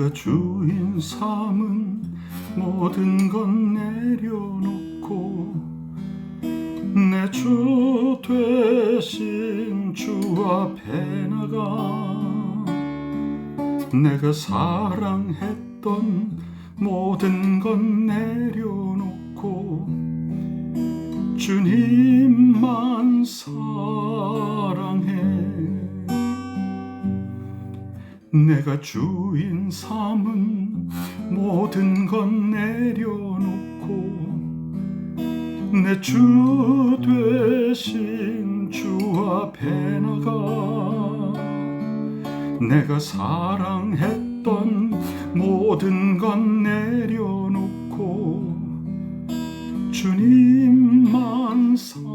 내가 주인 삼은 모든 건 내려놓고 내주 되신 주 앞에 나가 내가 사랑했 던 모든 건 내려놓고 주님만 사랑해. 내가 주인 삼은 모든 건 내려놓고 내주 되신 주 앞에 나가. 내가 사랑했던 모든 건 내려놓고 주님만 사랑해.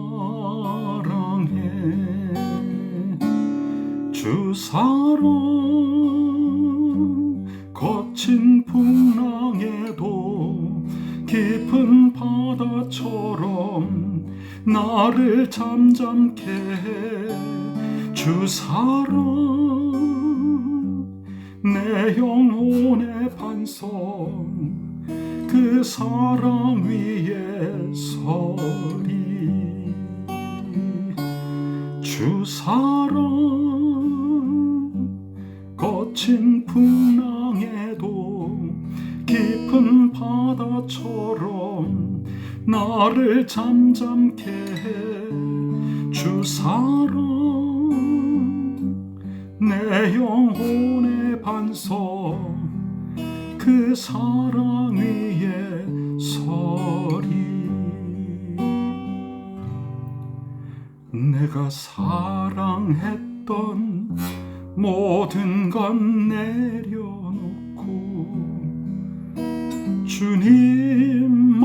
주 사랑 거친 풍랑에도 깊은 바다처럼 나를 잠잠케 해 주 사랑 내 영혼의 반성 그 사랑 위에 서리. 주 사랑 거친 풍랑에도 깊은 바다처럼 나를 잠잠케 해 주 사랑 내 영혼의 반성 그 사랑 위에 서리. 내가 사랑했던 모든 건 내려놓고 주님